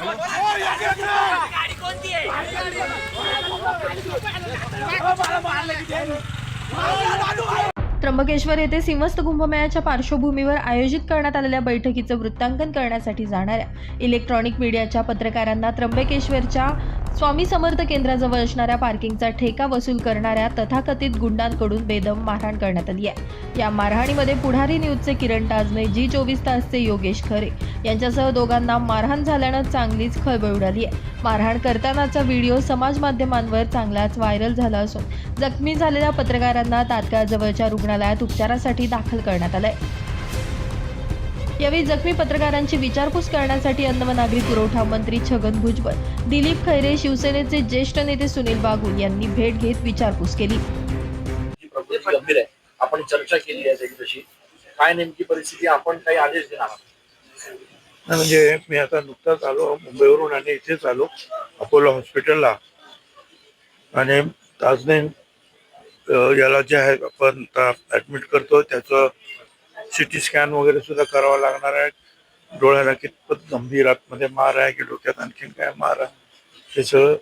गाडी कोणती आहे त्र्यंबकेश्वर येथे सिंहस्थ कुंभमेळ्याच्या पार्श्वभूमीवर आयोजित करण्यात आलेल्या बैठकीचं वृत्तांकन करण्यासाठी जाणाऱ्या इलेक्ट्रॉनिक मीडियाच्या पत्रकारांना त्र्यंबकेश्वरच्या स्वामी समर्थ केंद्राजवळ असणाऱ्या पार्किंगचा ठेका वसूल करणाऱ्या तथाकथित गुंडांकडून बेदम मारहाण करण्यात आली आहे. या मारहाणीमध्ये पुढारी न्यूजचे किरण टाजने जी चोवीस तासचे योगेश खरे यांच्यासह दोघांना मारहाण झाल्यानं चांगलीच खळबळ उडाली आहे. मारहाण करतानाचा व्हिडिओ समाज माध्यमांवर चांगलाच व्हायरल झाला असून जखमी झालेल्या पत्रकारांना तात्काळ जवळच्या रुग्णालयात उपचारासाठी दाखल करण्यात आलंय. यावेळी जखमी पत्रकारांची विचारपूस करण्यासाठी अन्न व नागरी पुरवठा मंत्री छगन भुजबळ दिलीप खैरे शिवसेनेचे ज्येष्ठ नेते सुनील बागुल यांनी भेट घेत विचारपूस केली. आपण चर्चा केली आहे काय नेमकी परिस्थिती आपण काही आदेश देणार म्हणजे मी आता नुकताच आलो मुंबईवरून आणि इथेच आलो अपोलो हॉस्पिटलला. आणि ताजने याला जे आहे आपण ऍडमिट करतो त्याचं सिटी स्कॅन वगैरे सुद्धा करावं लागणार आहे. डोळ्याला कितपत गंभीर आतमध्ये मार आहे की डोक्यात आणखीन काय मार आहे हे सगळं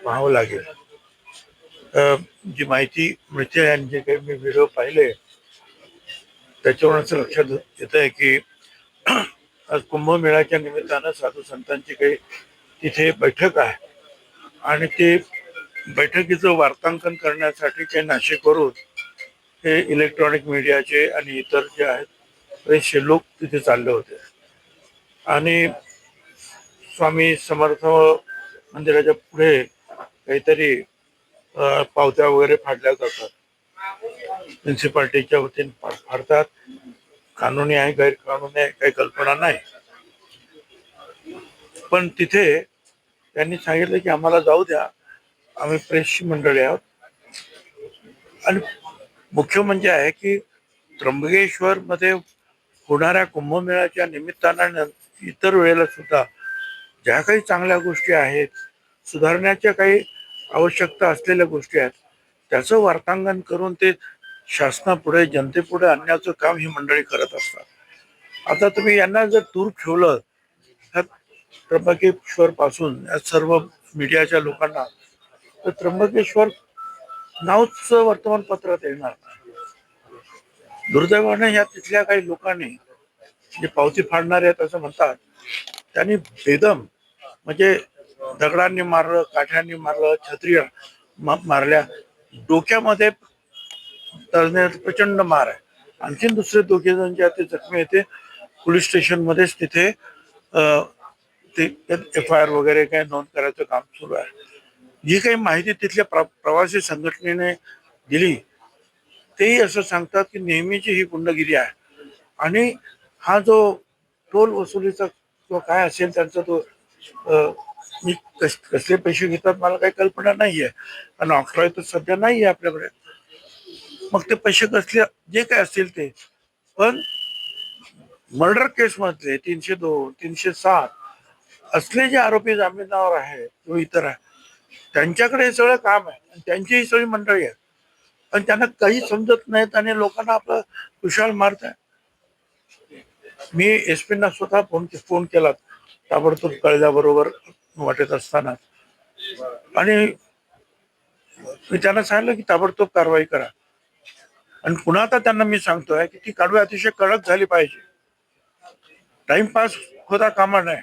पाहावं लागेल. जी माहिती मिळते आणि जे काही मी व्हिडिओ पाहिले त्याच्यावरून असं लक्षात येत आहे की आज कुंभमेळ्याच्या निमित्तानं साधू संतांची काही तिथे बैठक आहे. आणि ते बैठकीचं वार्तांकन करण्यासाठी काही नाशिकवरून हे इलेक्ट्रॉनिक मीडियाचे आणि इतर जे आहेत बरेचसे लोक तिथे चालले होते. आणि स्वामी समर्थ मंदिराच्या पुढे काहीतरी पावत्या वगैरे फाडल्या जातात. म्युन्सिपाल्टीच्या वतीने फाडतात. कानूनी आहे गैरकानूनी आहे काही कल्पना नाही. पण तिथे त्यांनी सांगितलं की आम्हाला जाऊ द्या आम्ही प्रेसची मंडळी आहोत. आणि मुख्य म्हणजे आहे की त्र्यंबकेश्वर मध्ये होणाऱ्या कुंभमेळ्याच्या निमित्तानं इतर वेळेला सुद्धा ज्या काही चांगल्या गोष्टी आहेत सुधारण्याच्या काही आवश्यकता असलेल्या गोष्टी आहेत त्याचं वार्तांकन करून ते शासनापुढे जनतेपुढे आणण्याचं काम ही मंडळी करत असतात. आता तुम्ही यांना जर दूर ठेवलं ह्या त्र्यंबकेश्वर पासून या सर्व मीडियाच्या लोकांना तर त्र्यंबकेश्वर नावच वर्तमानपत्रात येणार. दुर्दैवाने या तिथल्या काही लोकांनी जे पावती फाडणारे आहेत असं म्हणतात त्यांनी बेदम म्हणजे दगडांनी मारलं काठ्यांनी मारलं छत्री मारल्या. डोक्यामध्ये प्रचंड मार आहे. आणखीन दुसरे दोघे जण जे ते जखमी येते ते पोलीस स्टेशन मध्येच तिथे अं, ते एफ आय आर वगैरे काही नोंद करायचं काम सुरू आहे. जी काही माहिती तिथल्या प्र प्रवासी संघटनेने दिली तेही असं सांगतात की नेहमीची ही गुंडगिरी आहे. आणि हा जो टोल वसुलीचा किंवा काय असेल त्यांचा तो मी कस कसले पैसे घेतात मला काही कल्पना नाही आहे आणि ऑक्ट्रॉय तर सध्या नाही आहे आपल्याकडे. मग ते पैसे कसले जे काय असतील ते. पण मर्डर केसमधले तीनशे दोन तीनशे सात असले जे आरोपी जामिनावर आहे जो इतर आहे त्यांच्याकडे हे सगळं काम आहे. आणि त्यांची ही सगळी मंडळी आहे आणि त्यांना काही समजत नाहीत आणि लोकांना आपलं कुशाल मारत आहे. मी एस पीना स्वतः फोन फोन केला. ताबडतोब कळल्याबरोबर वाटत असताना. आणि मी त्यांना सांगितलं की ताबडतोब कारवाई करा. आणि पुन्हा आता त्यांना मी सांगतोय की ती कारवाई अतिशय कडक झाली पाहिजे. टाइमपास होता कामा नाही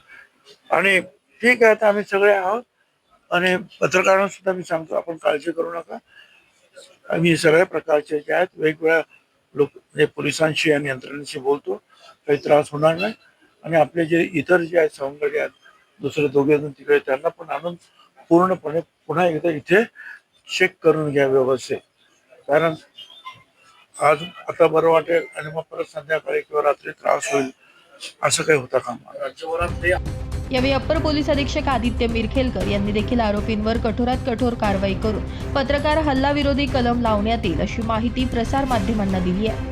आणि ठीक आहे आता आम्ही सगळे आहोत. आणि पत्रकारांना सुद्धा मी सांगतो आपण काळजी करू नका. आम्ही सगळ्या प्रकारचे जे आहेत वेगवेगळ्या लोक म्हणजे पोलिसांशी आणि यंत्रणेशी बोलतो. काही त्रास होणार नाही. आणि आपले जे इतर जे आहेत सवंगडी आहेत दुसरे दोघे जण तिकडे त्यांना पण आणून पूर्णपणे पुन्हा एकदा इथे चेक करून घ्या व्यवस्थित. कारण आज आता बरं वाटेल आणि मग परत संध्याकाळी किंवा रात्री त्रास होईल. असं काही होता कामा राज्यभरात यावेळी अप्पर पोलीस अधीक्षक आदित्य मिरखेलकर यांनी देखील आरोपींवर कठोरात कठोर कारवाई करून पत्रकार हल्ला विरोधी कलम लावण्यात येईल अशी माहिती प्रसार माध्यमांना दिली आहे.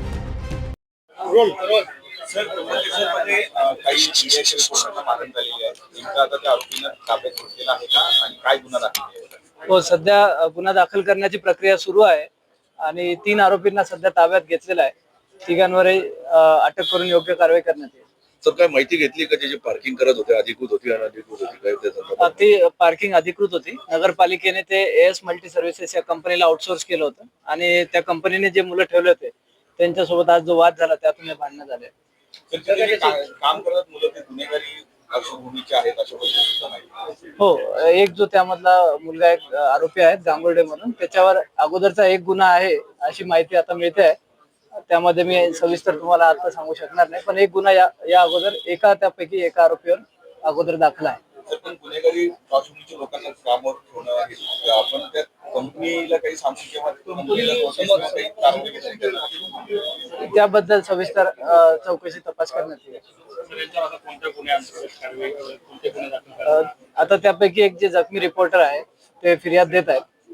सरमध्ये काही मीडियाच्या रिपोर्टांना मारण झालेली आहे नेमकं आता त्या आरोपींना ताब्यात घेतलेला आहे का आणि काय गुन्हा दाखल केला आहे? हो सध्या गुन्हा दाखल करण्याची प्रक्रिया सुरू आहे आणि तीन आरोपींना सध्या ताब्यात घेतलेला आहे. तिघांवरही अटक करून योग्य कारवाई करण्यात येईल. सर काय माहिती घेतली का त्याची पार्किंग करत होते अधिकृत होती अनधिकृत होती काय त्या अ, संदर्भात? ती पार्किंग अधिकृत होती. नगरपालिकेने ते एस मल्टी सर्व्हिसेस या कंपनीला आउटसोर्स केलं होतं. आणि त्या कंपनीने जे मुलं ठेवले होते त्यांच्यासोबत आज जो वाद झाला त्यातून हे भांडणं झाले. तर तिथे जे का- काम करत मुलं ते गुन्हेगारी पार्श्वभूमीचे आहेत अशा पद्धतीचं माहिती हो एक जो त्यामधला मुलगा एक आरोपी आहे गांगुर्डे म्हणून. त्याच्यावर अगोदरचा एक गुन्हा आहे अशी माहिती आता मिळते आहे. त्यामध्ये मी सविस्तर तुम्हाला आता सांगू शकणार नाही पण एक गुन्हा या या अगोदर एका त्यापैकी एका आरोपीवर अगोदर दाखल आहे. तर पण गुन्हेगारी पार्श्वभूमीच्या लोकांना कामावर ठेवणं हे आपण त्या कंपनीला काही सांगू किंवा कंपनीला notice किंवा काही कारवाई केली नाही. त्याबद्दल सविस्तर चौकशी तपास करण्यात येईल. आता त्यापैकी एक जे जखमी रिपोर्टर आहे ते फिर्याद देत आहेत.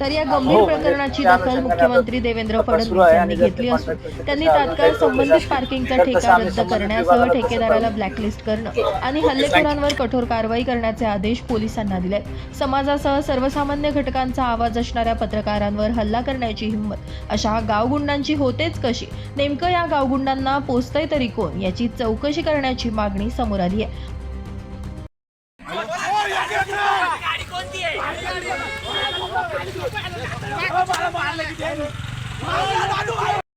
तर या गंभीर हो, प्रकरणाची त्या दखल मुख्यमंत्री देवेंद्र फडणवीस यांनी घेतली असून त्यांनी तात्काळ संबंधित पार्किंगचा ठेका रद्द करण्यासह ठेकेदाराला ब्लॅकलिस्ट करणं आणि हल्लेखोरांवर कठोर कारवाई करण्याचे आदेश पोलिसांना दिले समाजासह सर्वसामान्य घटकांचा आवाज असणाऱ्या पत्रकारांवर हल्ला करण्याची हिंमत. अशा गावगुंडांची होतेच कशी? नेमकं या गावगुंडांना पोचतंय तरी कोण? याची चौकशी करण्याची मागणी समोर आली आहे.